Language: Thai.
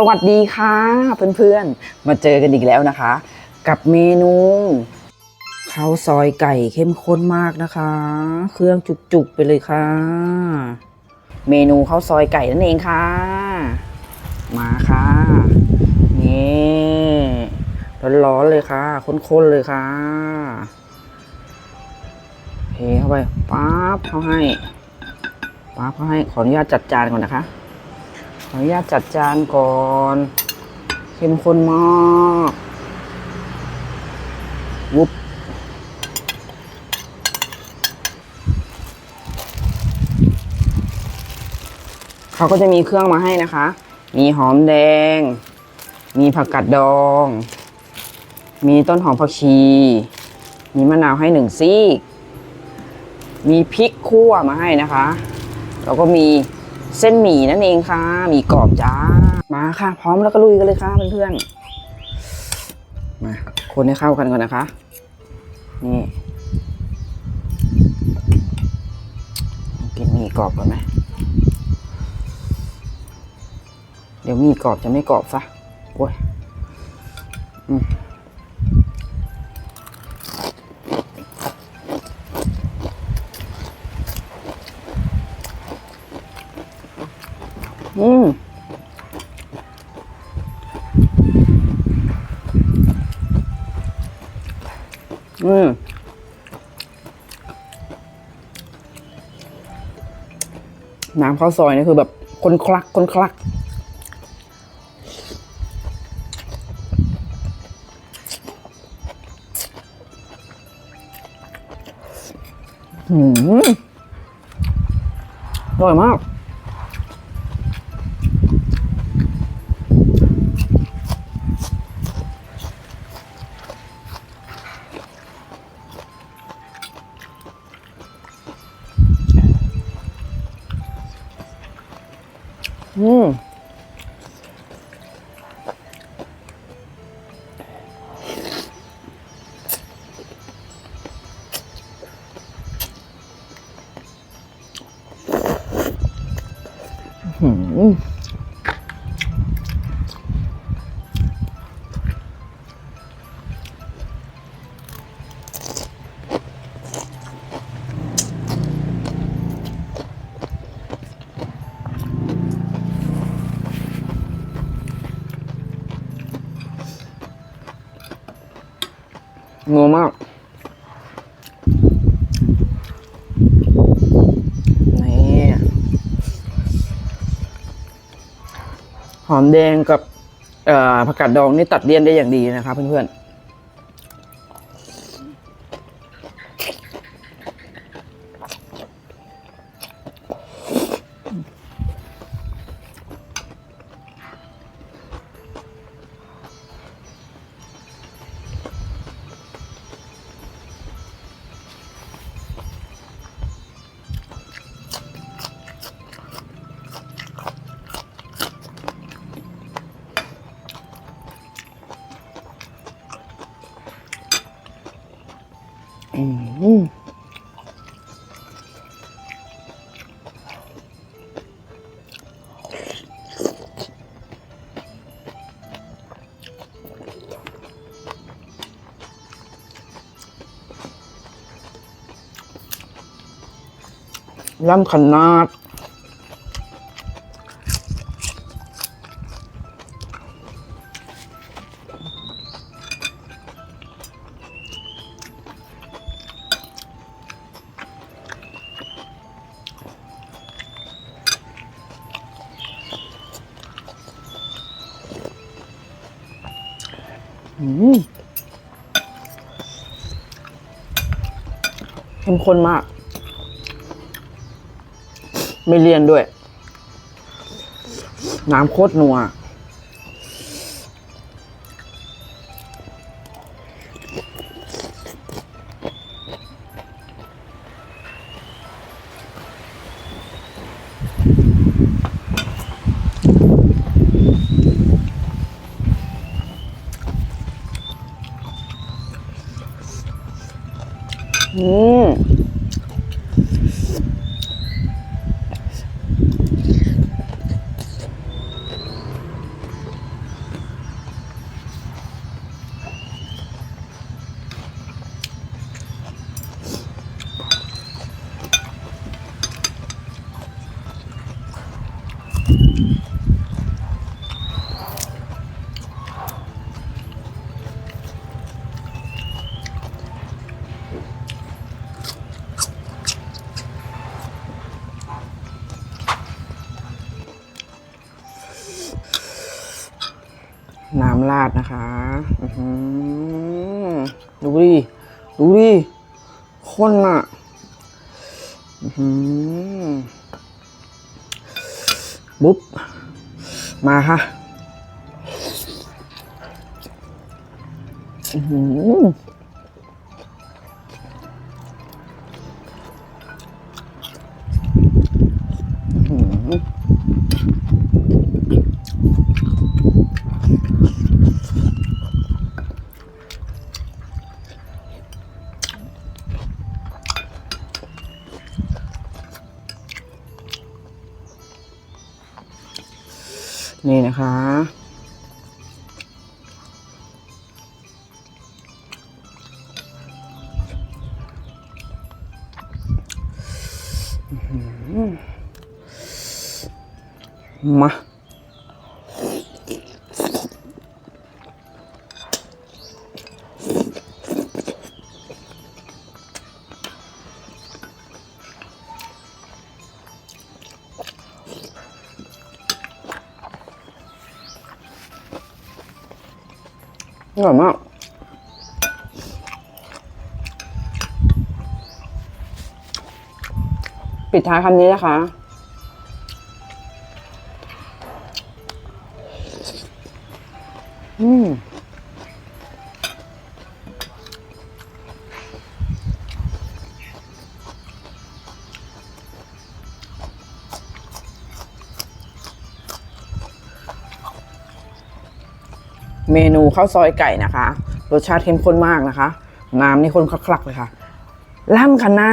สวัสดีค่ะเพื่อนๆ มาเจอกันอีกแล้วนะคะ กับเมนูข้าวซอยไก่เข้มข้นมากนะคะ เครื่องจุกๆไปเลยค่ะ เมนูข้าวซอยไก่นั่นเองค่ะ มาค่ะนี่ร้อนๆเลยค่ะข้นๆเลยค่ะเทเข้าไปปั๊บเขาให้ปั๊บเขาให้ขออนุญาตจัดจานก่อนนะคะ ขออนุญาตจัดจานก่อนเข้มข้นมากวุบเขาก็จะมีเครื่องมาให้นะคะ มีหอมแดง มีผักกัดดอง มีต้นหอมผักชี มีมะนาวให้หนึ่งซีกมีพริกคั่วมาให้นะคะ แล้วก็มี เส้นหมี่นั่นเองค่ะหมี่กรอบจ้า มาค่ะ พร้อมแล้วก็ลุยกันเลยค่ะเพื่อนๆมาคนให้เข้ากันก่อนนะคะ นี่กินหมี่กรอบก่อนไหมเดี๋ยวหมี่กรอบจะไม่กรอบซะโอ้ยอืม อืมน้ำข้าวซอยนี่คือแบบคนคลักคนคลักหืมอร่อยมาก อืมหื มงัวมากนี่หอมแดงกับเอ่อผักกาดดองนี่ตัดเลี่ยนได้อย่างดีนะคะเพื่อนๆ ล่ำขนาด อืมเข้มข้นมาก ไม่เลี่ยนด้วย น้ำโคตรนัว อืม น้ำราดนะคะดูดิ ดูดิข้นอะบุ๊บ มาค่ะอื นี่นะคะ มา อร่อยมากปิดท้ายคำนี้นะคะ อืม เมนูข้าวซอยไก่นะคะ รสชาติเข้มข้นมากนะคะ น้ำนี่ข้นคลักๆเลยค่ะล่ำขนา